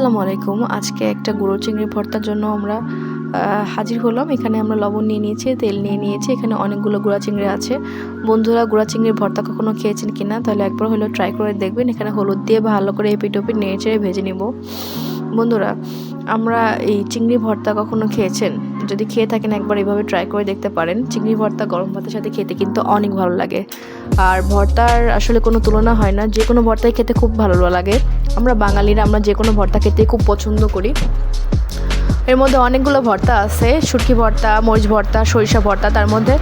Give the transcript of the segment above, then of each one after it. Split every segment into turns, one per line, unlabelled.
আসসালামু আলাইকুম। আজকে একটা গুঁড়ো চিংড়ি ভর্তার জন্য আমরা হাজির হলাম। এখানে আমরা লবণ নিয়ে নিয়েছি, তেল নিয়ে নিয়েছি। এখানে অনেকগুলো গুঁড়া চিংড়ি আছে। বন্ধুরা, গুঁড়া চিংড়ির ভর্তা কখনো খেয়েছেন কি না তাহলে একবার হলো ট্রাই করে দেখবেন। এখানে হলুদ দিয়ে ভালো করে এপিট ওপিট নেড়ে চেড়ে ভেজে নিব। বন্ধুরা, আমরা এই চিংড়ি ভর্তা কখনো খেয়েছেন? যদি খেয়ে থাকেন একবার এভাবে ট্রাই করে দেখতে পারেন। চিংড়ি ভর্তা, গরম ভাতের সাথে খেতে কিন্তু অনেক ভালো লাগে। আর ভর্তার আসলে কোনো তুলনা হয় না, যে কোনো ভর্তাই খেতে খুব ভালো লাগে। আমরা বাঙালিরা আমরা যে কোনো ভর্তা খেতে খুব পছন্দ করি। এর মধ্যে অনেকগুলো ভর্তা আছে, শুটকি ভর্তা, মরিচ ভর্তা, সরিষা ভর্তা, তার মধ্যে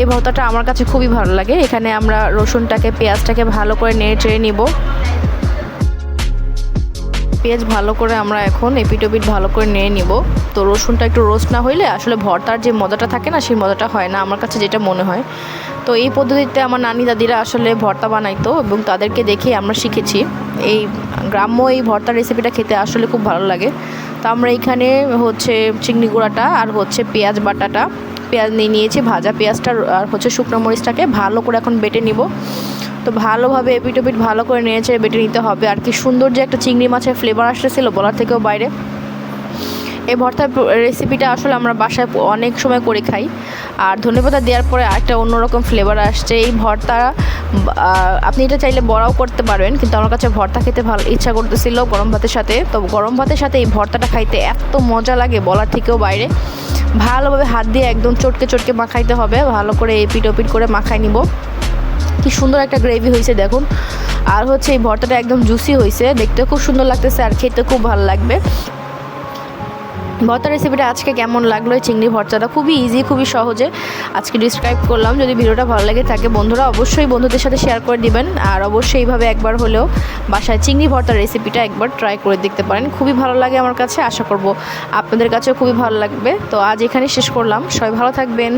এই ভর্তাটা আমার কাছে খুবই ভালো লাগে। এখানে আমরা রসুনটাকে, পেঁয়াজটাকে ভালো করে নেড়ে চেড়ে নিব। পেঁয়াজ ভালো করে আমরা এখন এপিটোপিট ভালো করে নিয়ে নিব। তো রসুনটা একটু রোস্ট না হইলে আসলে ভর্তার যে মজাটা থাকে না, সেই মজাটা হয় না আমার কাছে যেটা মনে হয়। তো এই পদ্ধতিতে আমার নানি দাদিরা আসলে ভর্তা বানাইতো এবং তাদেরকে দেখে আমরা শিখেছি। এই গ্রাম্য এই ভর্তার রেসিপিটা খেতে আসলে খুব ভালো লাগে। তো আমরা এখানে হচ্ছে চিংড়ি গুঁড়াটা আর হচ্ছে পেঁয়াজ বাটাটা। পেঁয়াজ নিয়ে নিয়েছি, ভাজা পেঁয়াজটা আর হচ্ছে শুকনো মরিচটাকে ভালো করে এখন বেটে নিব। তো ভালোভাবে এপিট ওপিট ভালো করে নিয়েছে বেটে নিতে হবে। আর কি সুন্দর যে একটা চিংড়ি মাছের ফ্লেভার আসতেছিল বলার থেকেও বাইরে। এই ভর্তার রেসিপিটা আসলে আমরা বাসায় অনেক সময় করে খাই। আর ধনেপাতা দেওয়ার পরে একটা অন্যরকম ফ্লেভার আসছে। এই ভর্তা আপনি এটা চাইলে বড়াও করতে পারবেন, কিন্তু আমার কাছে ভর্তা খেতে ভালো ইচ্ছা করতেছিল গরম ভাতের সাথে। তো গরম ভাতের সাথে এই ভর্তাটা খাইতে এত মজা লাগে বলার থেকেও বাইরে। ভালোভাবে হাত দিয়ে একদম চটকে চটকে মাখাইতে হবে। ভালো করে এপিট ওপিট করে মাখাই নিব। কি সুন্দর একটা গ্রেভি হয়েছে দেখুন। আর হচ্ছে এই ভর্তাটা একদম জুসি হয়েছে। দেখতেও খুব সুন্দর লাগতেছে আর খেতে খুব ভালো লাগবে। ভর্তা রেসিপিটা আজকে কেমন লাগল এই চিংড়ি ভর্তাটা? খুবই ইজি খুবই সহজে। আজকে ডিসক্রাইব করলাম। যদি ভিডিওটা ভালো লাগে থাকে, বন্ধুরা অবশ্যই বন্ধুদের সাথে শেয়ার করে দিবেন। আর অবশ্যই এইভাবে একবার হলেও বাসায় চিংড়ি ভর্তার রেসিপিটা একবার ট্রাই করে দেখতে পারেন। খুবই ভালো লাগে আমার কাছে, আশা করব আপনাদের কাছেও খুবই ভালো লাগবে। তো আজ এখানে শেষ করলাম। সবাই ভালো থাকবেন।